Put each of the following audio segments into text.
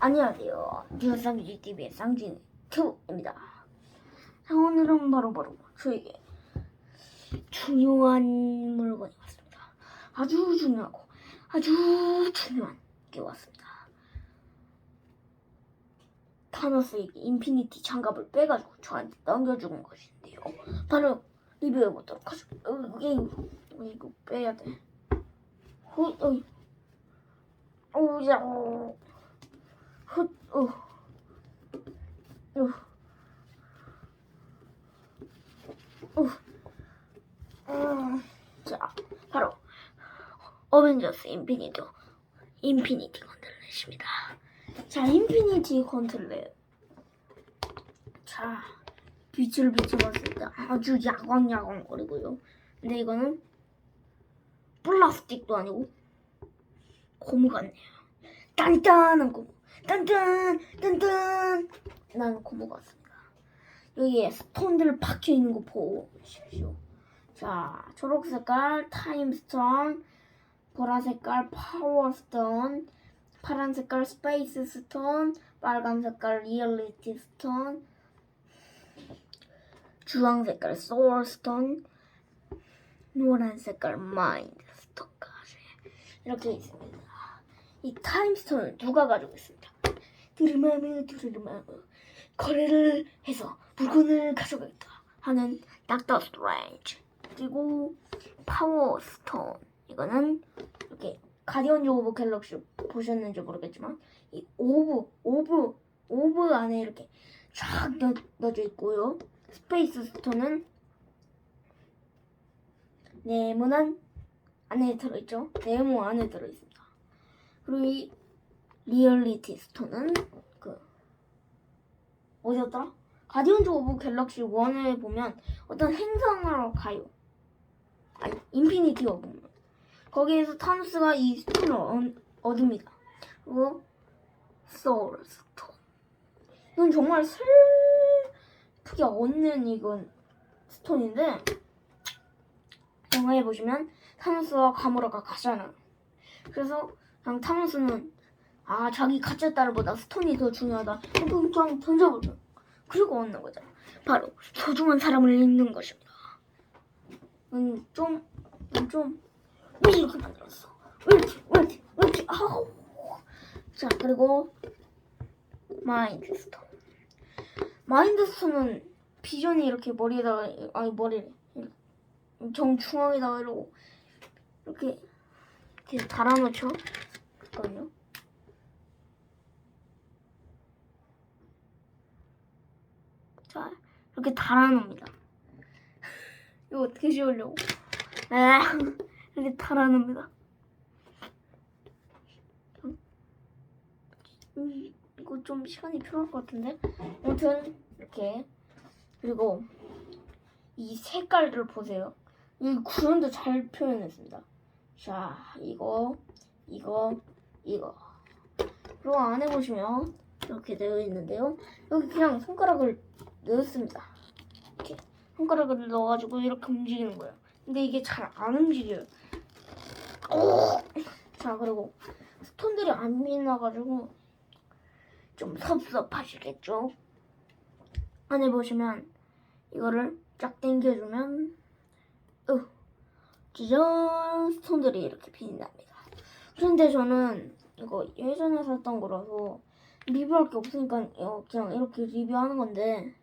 안녕하세요. 뉴스상지 TV의 쌍진 2입니다. 자, 오늘은 바로 바로 저에게 중요한 물건이 왔습니다. 아주 중요하고 아주 중요한 게 왔습니다. 타노스에게 인피니티 장갑을 빼가지고 저한테 넘겨준 것인데요. 바로 리뷰해 보도록 하죠. 어, 이게 어, 이거 빼야 돼. 어, 어, 어, 야, 어. 훗, 어. 어. 어. 음, 자, 바로 어벤져스 인피니티 인피니티 컨트롤렛입니다. 자, 인피니티 컨트롤렛. 자, 빛을 비춰봤을 때 아주 야광야광거리고요. 근데 이거는 플라스틱도 아니고 고무 같네요. 단단한 고무. 딴딴 딴딴 나는 고무 같습니다. 여기에 스톤들 박혀 있는 거 보십시오. 자, 초록 색깔 타임 스톤, 보라 색깔 파워 스톤, 파란 색깔 스페이스 스톤, 빨간 색깔 리얼리티 스톤, 주황 색깔 소울 스톤, 노란 색깔 마인드 스톤까지 이렇게 있습니다. 이 타임 스톤을 누가 가지고 있습니다. 드르마무 드르마무 거래를 해서 물건을 가져가겠다 하는 닥터 스트레인지. 그리고 파워 스톤. 이거는 이렇게 가디언즈 오브 갤럭시 보셨는지 모르겠지만 이 오브 오브 오브 안에 이렇게 쫙 넣, 넣어져 있고요. 스페이스 스톤은 네모난 안에 들어있죠? 네모 안에 들어있습니다. 그리고 이 리얼리티 스톤은 그 어디였더라? 가디언즈 오브 갤럭시 1에 보면 어떤 행성으로 가요. 아니 인피니티어 보면 거기에서 타노스가 이 스톤을 얻, 얻습니다. 그리고 소울 스톤 이건 정말 슬프게 얻는 이건 스톤인데 영화에 보시면 타노스와 가모라가 가잖아요. 그래서 그냥 타노스는 아 자기 가짜 딸보다 스톤이 더 중요하다. 그럼 그냥 던져버려. 그리고 얻는 거죠. 바로 소중한 사람을 잃는 것입니다. 음, 좀, 음, 좀, 왜 이렇게 만들었어? 왜 이렇게, 왜 이렇게, 왜 이렇게, 아우. 자, 그리고 마인드 스톤. 마인드 스톤은 비전이 이렇게 머리에다가, 아니, 머리를, 정 중앙에다가 이러고, 이렇게, 이렇게 달아놓죠? 잠깐만요. 자, 이렇게 달아놓습니다. 이거 어떻게 씌우려고? 아, 이렇게 달아놓습니다. 음, 이거 좀 시간이 필요할 것 같은데? 아무튼, 이렇게. 그리고, 이 색깔들 보세요. 이 구현도 잘 표현했습니다. 자, 이거, 이거, 이거. 그리고 안에 보시면, 이렇게 되어 있는데요. 여기 그냥 손가락을 넣었습니다. 이렇게 손가락을 넣어가지고 이렇게 움직이는 거예요. 근데 이게 잘 안 움직여요. 자 그리고 스톤들이 안 빛나가지고 좀 섭섭하시겠죠? 안에 보시면 이거를 쫙 당겨주면 으 짜잔 스톤들이 이렇게 빛납니다. 그런데 저는 이거 예전에 샀던 거라서 리뷰할 게 없으니까 어, 그냥 이렇게 리뷰하는 건데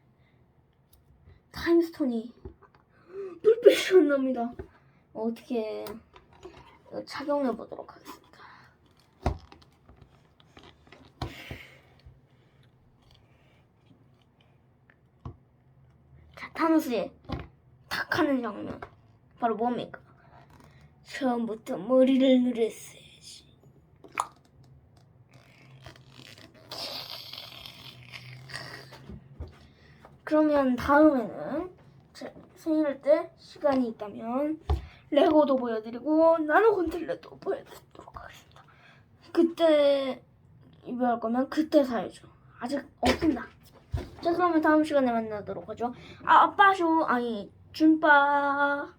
타임스톤이 불빛이 안 납니다. 어떻게 착용해 보도록 하겠습니다. 자, 타노스의 탁 하는 장면. 바로 뭡니까? 처음부터 머리를 누렸어야지. 그러면 다음에는 제 생일 때 시간이 있다면 레고도 보여드리고 나노 컨트롤러도 보여드리도록 하겠습니다. 그때 리뷰할 거면 그때 사야죠. 아직 없습니다. 자 그러면 다음 시간에 만나도록 하죠. 아 아빠 쇼 아니 준빠